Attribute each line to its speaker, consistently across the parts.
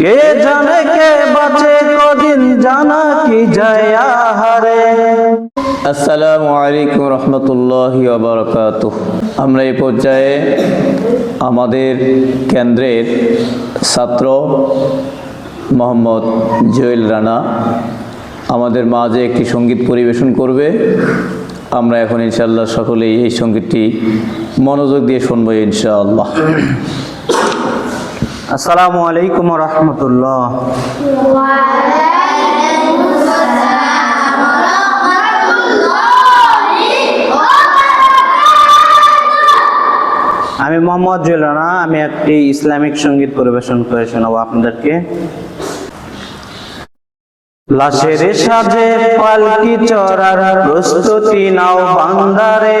Speaker 1: কে জানে কে বাঁচে, কদিন জানা কি যায়
Speaker 2: আসসালামু আলাইকুম রহমতুল্লাহ আমরা এই পর্যায়ে আমাদের কেন্দ্রের ছাত্র মোহাম্মদ জুয়েল রানা আমাদের মাঝে একটি সংগীত পরিবেশন করবে। আমরা এখন ইনশাআল্লাহ সকলেই এই সঙ্গীতটি মনোযোগ দিয়ে শুনব ইনশাআল্লাহ।
Speaker 1: আসসালামু আলাইকুম রহমতুল্লাহ আমি মোহাম্মদ জুয়েল রানা, আমি একটি ইসলামিক সংগীত পরিবেশন করে শোনাবো আপনাদেরকে। লাশের সাজে পালকি চড়ার প্রস্তুতি নাও বান্দারে।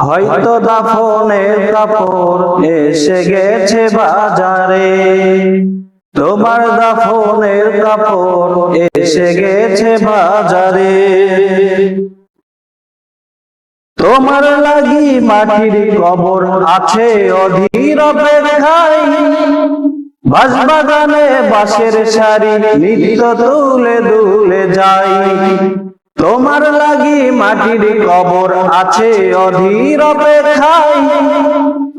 Speaker 1: হয়তো দাফনের কাপড় এসে গেছে বাজারে। তোমার দাফনের কাপড় এসে গেছে বাজারে। তোমার লাগি মাটির কবর আছে অধীর অপেক্ষায়। বাঁশবাগানে বাঁশের সারি নিত্য তুলে দুলে যাই তোমার লাগি মাটির কবর আছে অধীর অপেক্ষায়।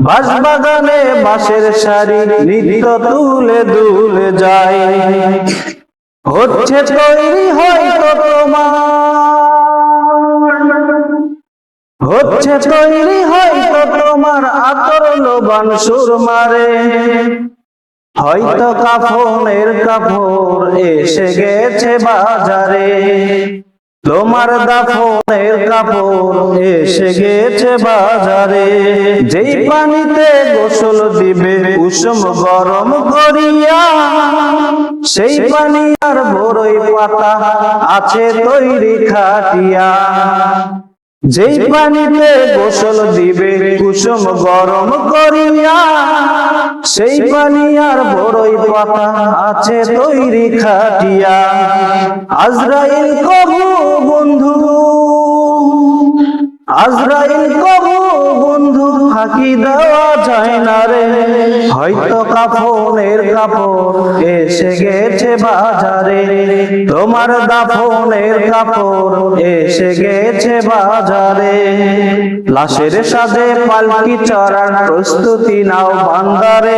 Speaker 1: বাঁশবাগানে বাঁশের সারি নিত্য তুলে দুলে যাই হচ্ছে তৈরি হয়তো তোমার। হচ্ছে তৈরি হয়তো তোমার আতর লোবান সুর মারে হয়তো কাফনের কাপড় এসে গেছে বাজারে। তোমার দাফনের কাপড় এসে গেছে বাজারে। যেই পানিতে গোসল দিবে উষম গরম করিয়া, সেই পানি আর বড়ই পাতা আছে তৈরি খাটিয়া। যেই পানিতে গোসল দিবে কুসুম গরম করিয়া সেই পানি আর বড়ই পাতা আছে তৈরি খাটিয়া। আজরাইল কবু বন্ধু, আজরাইল কবু বন্ধু ফাঁকি দেওয়া যায় না রে। হয়তো কাফনের কাপড় এসে গেছে বাজারে। তোমার দাফনের কাপড় এসে গেছে বাজারে। লাশের সাথে পালকি চড়ার প্রস্তুতি নাও বান্দারে।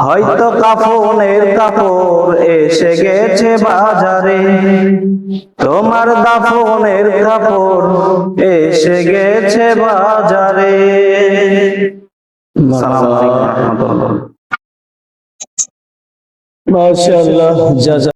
Speaker 1: হয়তো কাফনের কাপড় এসে গেছে বাজারে। তোমার দাফনের কাপড় এসে গেছে বাজারে।
Speaker 2: মাশাআল্লাহ